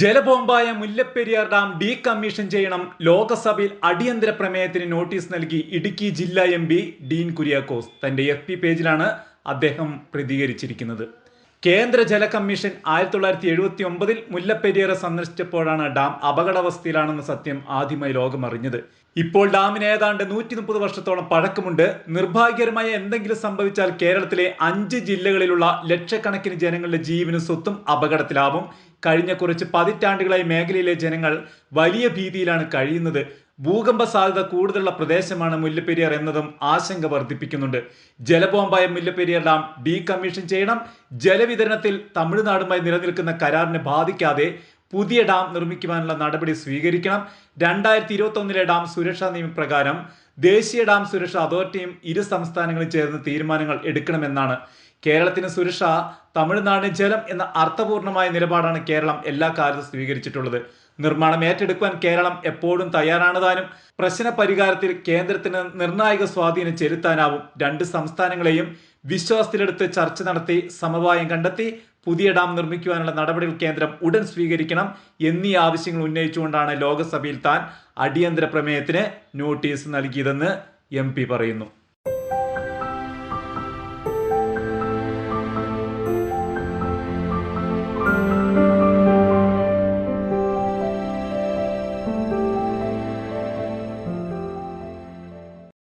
ജലബോംബായ Mullaperiyar dam decommission ചെയ്യണം. ലോകസഭയിൽ അടിയന്തര പ്രമേയത്തിന് നോട്ടീസ് നൽകി ഇടുക്കി ജില്ലാ എം ഡീൻ കുര്യാക്കോസ്. തന്റെ എഫ് പേജിലാണ് അദ്ദേഹം പ്രതികരിച്ചിരിക്കുന്നത്. കേന്ദ്ര ജല കമ്മീഷൻ ആയിരത്തി തൊള്ളായിരത്തി എഴുപത്തി ഒമ്പതിൽ മുല്ലപ്പെരിയറെ സന്ദർശിച്ചപ്പോഴാണ് ഡാം അപകടാവസ്ഥയിലാണെന്ന സത്യം ആദ്യമായി ലോകം അറിഞ്ഞത് ഇപ്പോൾ ഡാമിന് ഏതാണ്ട് നൂറ്റി മുപ്പത് വർഷത്തോളം പഴക്കമുണ്ട്. നിർഭാഗ്യകരമായ എന്തെങ്കിലും സംഭവിച്ചാൽ കേരളത്തിലെ അഞ്ച് ജില്ലകളിലുള്ള ലക്ഷക്കണക്കിന് ജനങ്ങളുടെ ജീവനും സ്വത്തും അപകടത്തിലാവും. കഴിഞ്ഞ കുറച്ച് പതിറ്റാണ്ടുകളായി മേഖലയിലെ ജനങ്ങൾ വലിയ ഭീതിയിലാണ് കഴിയുന്നത്. ഭൂകമ്പ സാധ്യത കൂടുതലുള്ള പ്രദേശമാണ് മുല്ലപ്പെരിയാർ എന്നതും ആശങ്ക വർദ്ധിപ്പിക്കുന്നുണ്ട്. ജലബോംബായ മുല്ലപ്പെരിയാർ ഡാം ഡീകമ്മീഷൻ ചെയ്യണം. ജലവിതരണത്തിൽ തമിഴ്നാടുമായി നിലനിൽക്കുന്ന കരാറിനെ ബാധിക്കാതെ പുതിയ ഡാം നിർമ്മിക്കുവാനുള്ള നടപടി സ്വീകരിക്കണം. രണ്ടായിരത്തി ഇരുപത്തി ഒന്നിലെ ഡാം സുരക്ഷാ നിയമപ്രകാരം ദേശീയ ഡാം സുരക്ഷ അതോറിറ്റിയും ഇരു സംസ്ഥാനങ്ങളും ചേർന്ന് തീരുമാനങ്ങൾ എടുക്കണമെന്നാണ്. കേരളത്തിന് സുരക്ഷ തമിഴ്നാടിന് ജലം എന്ന അർത്ഥപൂർണമായ നിലപാടാണ് കേരളം എല്ലാ കാലത്തും സ്വീകരിച്ചിട്ടുള്ളത്. നിർമ്മാണം ഏറ്റെടുക്കുവാൻ കേരളം എപ്പോഴും തയ്യാറാണ് താനും പ്രശ്ന പരിഹാരത്തിൽ കേന്ദ്രത്തിന് നിർണായക സ്വാധീനം ചെലുത്താനാവും രണ്ട് സംസ്ഥാനങ്ങളെയും വിശ്വാസത്തിലെടുത്ത് ചർച്ച നടത്തി സമവായം കണ്ടെത്തി പുതിയ ഡാം നിർമ്മിക്കുവാനുള്ള നടപടികൾ കേന്ദ്രം ഉടൻ സ്വീകരിക്കണം എന്നീ ആവശ്യങ്ങൾ ഉന്നയിച്ചുകൊണ്ടാണ് ലോകസഭയിൽ താൻ അടിയന്തര പ്രമേയത്തിന് നോട്ടീസ് നൽകിയതെന്ന് എം പറയുന്നു.